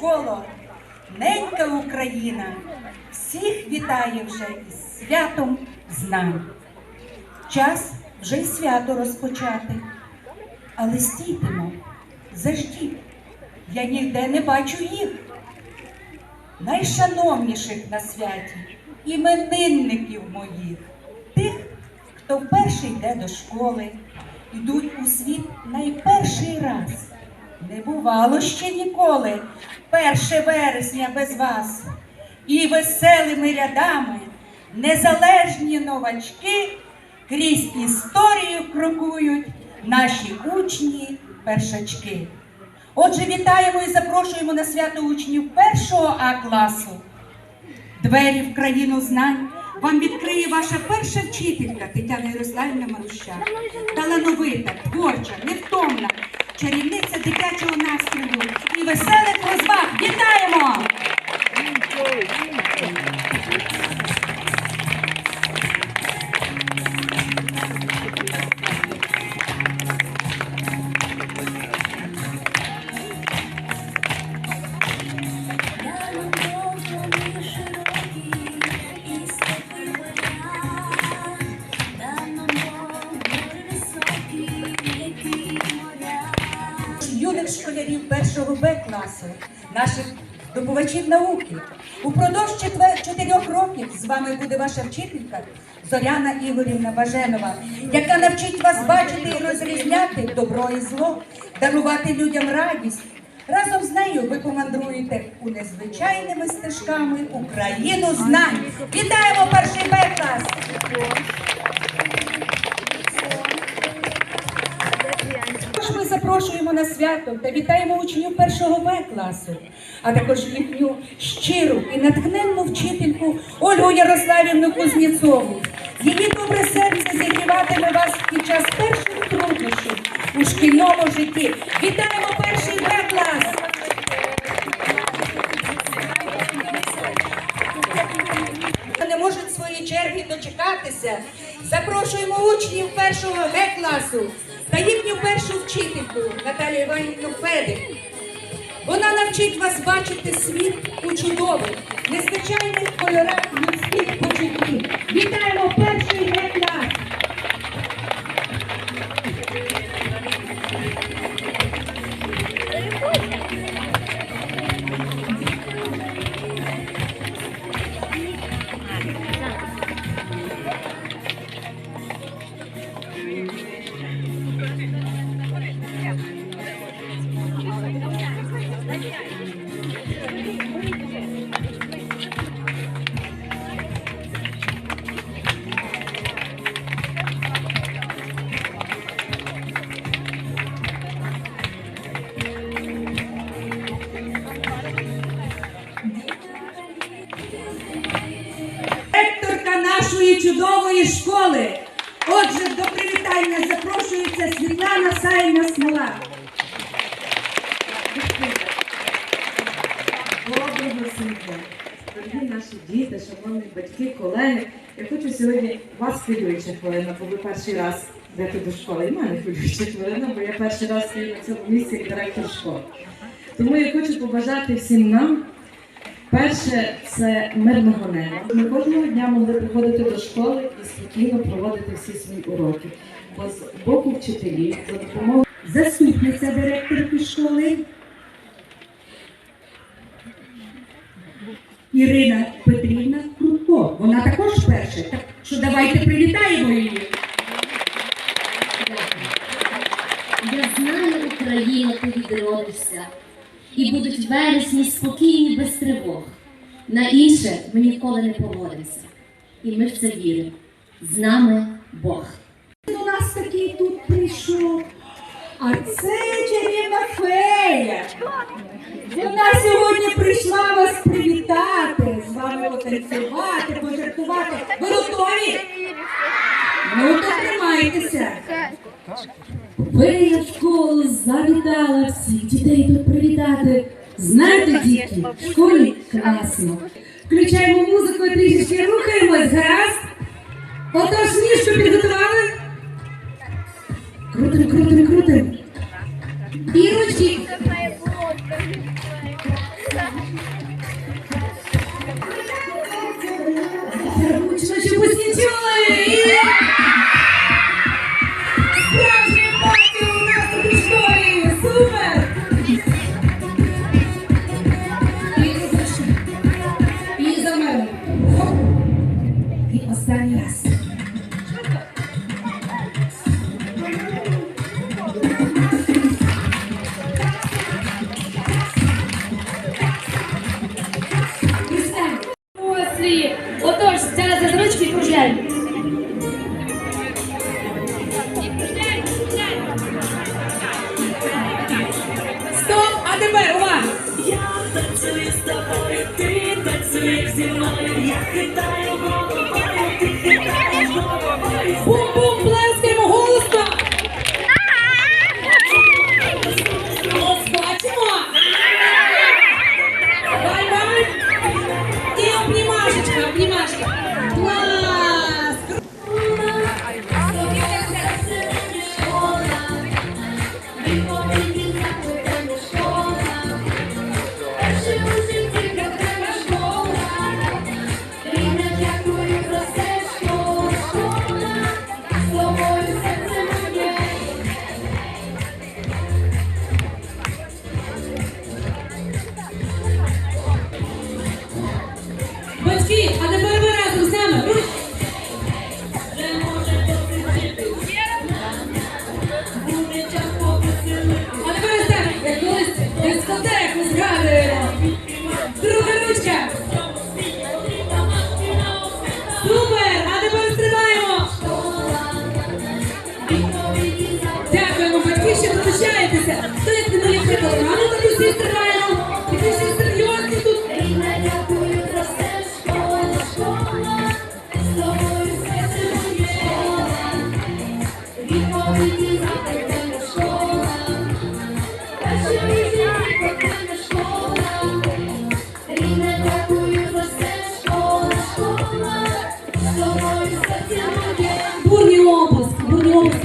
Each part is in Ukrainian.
школо, ненька Україна, всіх вітає вже із святом знань. Час вже й свято розпочати. Але стійтемо, заждіть, я ніде не бачу їх. Найшановніших на святі, іменинників моїх, тих, хто вперше йде до школи, йдуть у світ найперший раз. Не бувало ще ніколи, перше вересня без вас. І веселими рядами незалежні новачки крізь історію крокують наші учні першачки. Отже, вітаємо і запрошуємо на свято учнів першого А класу. Двері в країну знань вам відкриє ваша перша вчителька Тетяна Ярославівна Марущак. Талановита, творча, невтомна, чарівниця дитячого настрою і веселих розваг. Вітаємо! Здобувачів науки. Упродовж четвер- чотирьох років з вами буде ваша вчителька Зоряна Ігорівна Баженова, яка навчить вас бачити і розрізняти добро і зло, дарувати людям радість. Разом з нею ви помандруєте у незвичайними стежками Україну знань. Вітаємо перший Б запрошуємо на свято та вітаємо учнів першого Б класу, а також їхню щиру і натхненну вчительку Ольгу Ярославівну Кузнєцову. Її добре серце зігріватиме вас під час перших труднощів у шкільному житті. Вітаємо перший Б клас! не можуть своєї черги дочекатися. Запрошуємо учнів першого Г класу та їхню першу вчительку Наталію Іванівну Федик. Вона навчить вас бачити світ у чудових, незвичайних кольорах людських почуттів. Вітаємо перший Г клас! Ректорка чудової школи. Отже, до привітання запрошується Світлана Саїна Смола. Доброго світла! Дорогі наші діти, шановні батьки, колеги. Я хочу сьогодні вас хвилююча хвилина, бо ви перший раз йдете до школи. І мене хвилююча хвилина, бо я перший раз стою на цьому місці як директор школи. Тому я хочу побажати всім нам. Перше це мирного неба. Ми кожного дня могли приходити до школи і спокійно проводити всі свої уроки. Бо з боку вчителів, за допомогою Заступниця директорки школи. Ірина Петрівна Крутко. Вона також перша. Так що давайте привітаємо її. Я знаю, Україна, ти відродишся, і будуть вересні спокійні без тривог. На інше ми ніколи не погодимося. І ми в це віримо. З нами Бог. До нас такий тут прийшов. А це чарівна фея. Вона сьогодні прийшла вас привітати, з вами потанцювати, пожартувати. Ви готові? Ну, то тримайтеся. Фея в школу завітала всіх дітей тут привітати. Знаєте, дітки, в школі класно. Включаємо музику і трішечки рухаємось, гаразд? Отож, ніжку підготували? останній раз. Отож, зараз за ручки кружляй. Стоп, а тепер увага! Я танцюю з тобою, ти танцюєш зі мною, я хитаю голову.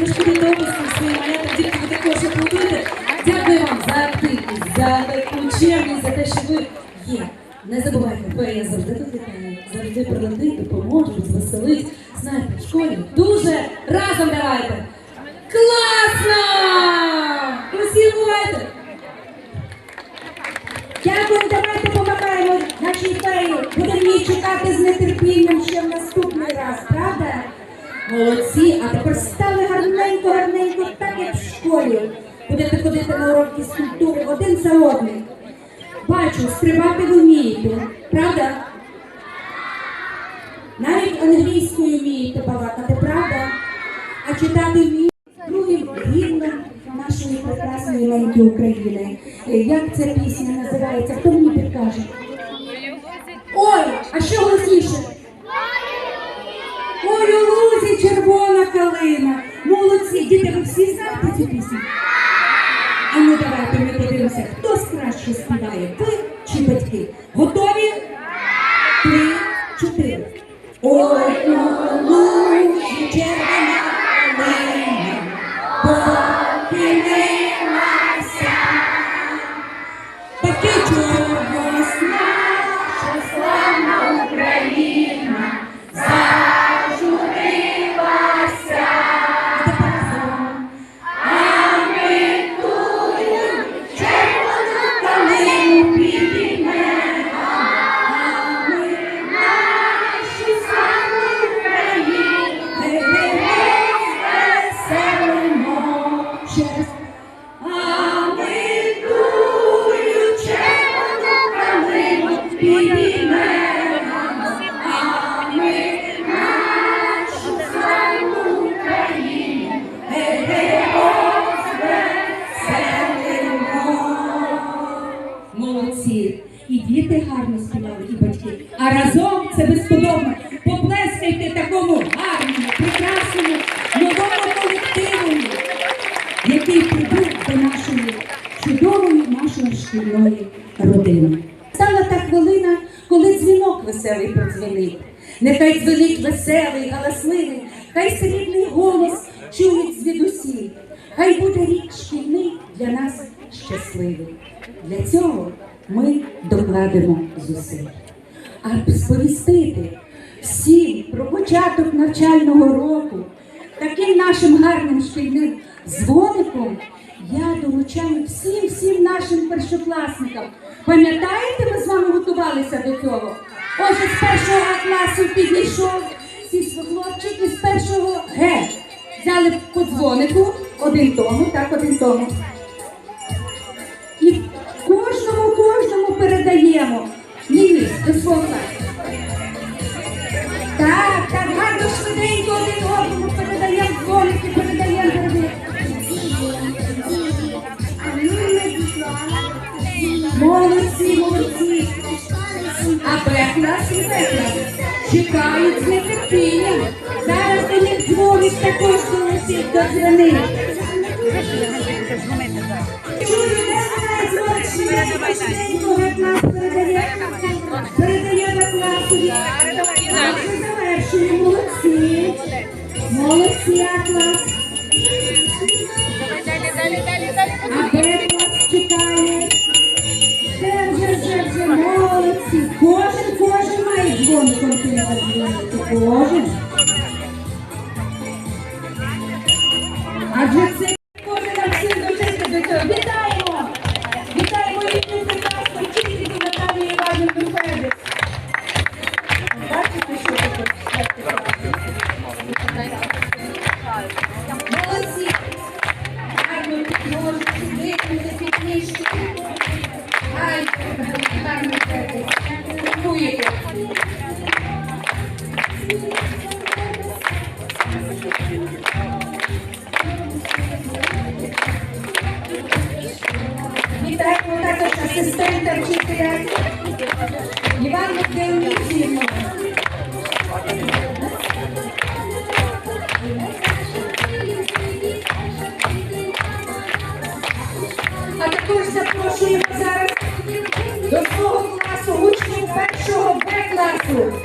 Ви ж ходите обласки свої малята, дітки, ви також аплодуєте. Дякую вам за активність, за за те, що ви є. Не забувайте, фея завжди тут завжди прилетить, допоможе, звеселить. Знаєте, в школі дуже разом давайте. Класно! Дякую, давайте помагаємо нашій феї. Будемо її чекати з нетерпінням ще в наступний раз, правда? Молодці, а тепер стали гарненько, гарненько, так як в школі. Будете ходити на урок фізкультури один за одним. Бачу, стрибати ви вмієте, правда? Навіть англійською вмієте балакати, правда? А читати вмієте? Другим гімном нашої прекрасної неньки України. Як ця пісня називається? Хто мені підкаже? Ой, а ще голосніше. Ой, знаєте цю пісню? А ну давайте ми подивимося, хто з краще співає, Хай буде рік шкільний для нас щасливий. Для цього ми докладемо зусиль. А сповістити всім про початок навчального року таким нашим гарним шкільним дзвоником я доручаю всім всім нашим першокласникам. Пам'ятаєте, ми з вами готувалися до цього? Отже, з першого класу підійшов ці хлопчики з першого Г. Взяли по дзвонику один тому, так, один тому. І кожному, кожному передаємо. Ні, до свого. Так, так, гарно швиденько один одному передаємо дзвоники, передаємо передаємо. Молодці, молодці. А бекнас і. Чекають з нетерпінням. Зараз до них дзвонить також долетить до дзвонить. Передає на класові. Завершуємо. Молодці. Молодці, клас. А де вас чекає? Це вже вже вже молодці. Кожен, кожен має дзвонку. Кожен. асистента вчителя Івану Деонідівну. А також запрошуємо зараз до свого класу учнів першого Б класу.